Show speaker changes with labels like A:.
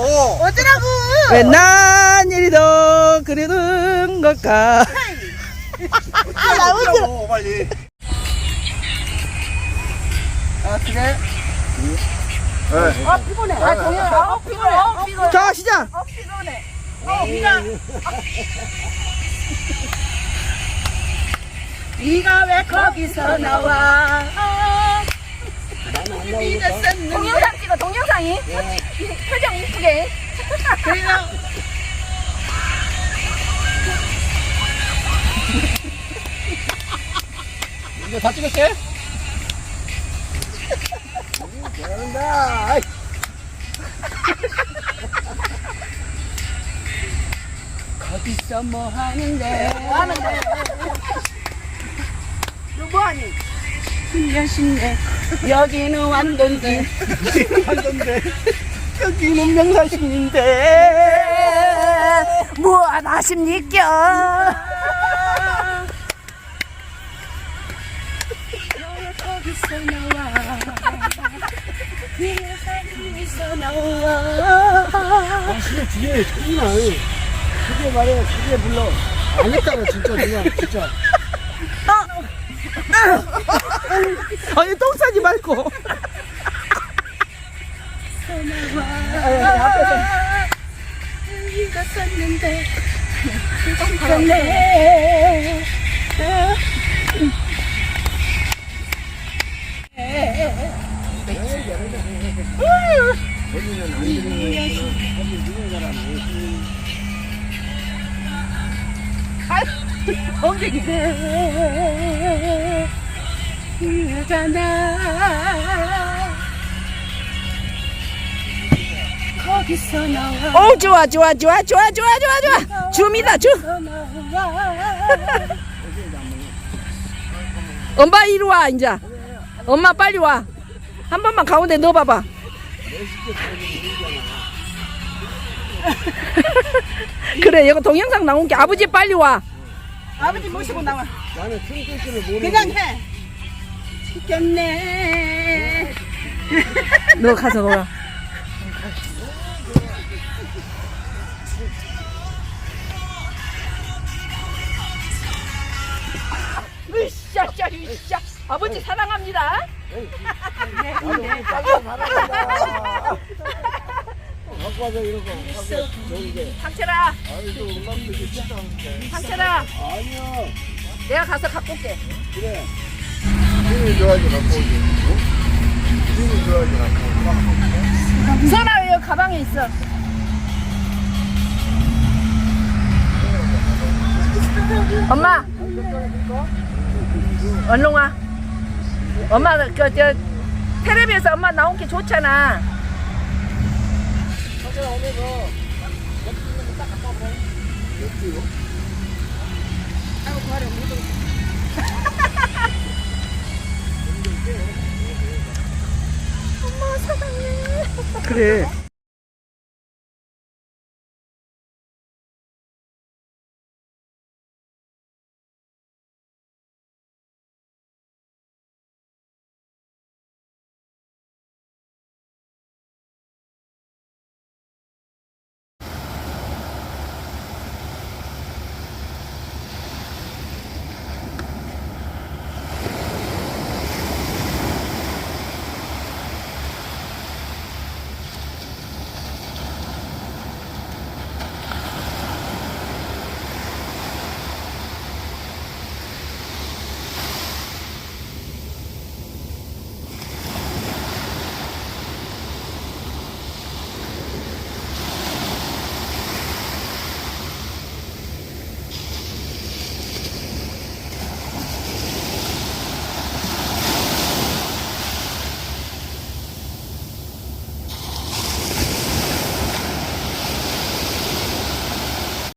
A: 어쩌라고?
B: 왜 난 이리도 그리는 걸까
A: 아, 나 어쩌라.
C: 뛰라고 빨리.
B: 아 그래?
C: 네.
A: 아, 피곤해. 아, 동현. 아, 피곤해. 아, 피곤해.
B: 자 시작
A: 아, 피곤해. 어, 네가. 네가 왜 거기서 나와? 동영상 찍어, 동영상이. 표정 이쁘게. 그리고
C: 이거 다 찍었대? 잘한다. 아이.
A: 거기서 뭐 하는데? 뭐 하는데? 누구 하니? 신년신내 여기는 완돈데
C: 한던데.
B: 여기는 명사신인데
A: 무엇 하십니까? 너의 거기서 나와 네가 거기서 나와
C: 아, 진짜 뒤에 존나. 그게 말해, 그게 불러. 안 했다가 진짜 누나, 진짜.
B: 아니 똥 싸지 말고
A: 네가 썼는데 똥했네 엉덩이 여자나 거기서 나와
B: 오 좋아 좋아 좋아 좋아 좋아 좋아 좋아. 줌이다 줌. 엄마 이리 와 이제 엄마 빨리 와. 한 번만 가운데 넣어봐봐. 그래 이거 동영상 나온 게 아버지 빨리 와.
A: 아버지 모시고 나와.
C: 나는 춤추기를 모르는
A: 그냥 해. 시켰네.
B: 너 가서 놀아 아버지 사랑합니다
C: 빨리 갖고 와서 이러고.
B: 상철아. 상철아
C: 아니야.
B: 내가 가서 갖고 올게
C: 그래. 힘이 좋아야지 갖고 오지. 어? 힘이 좋아야지 갖고 오지.
B: 선아 여기 가방에 있어 엄마 얼른 와 엄마 그저 텔레비에서 엄마 나온 게 좋잖아. 그래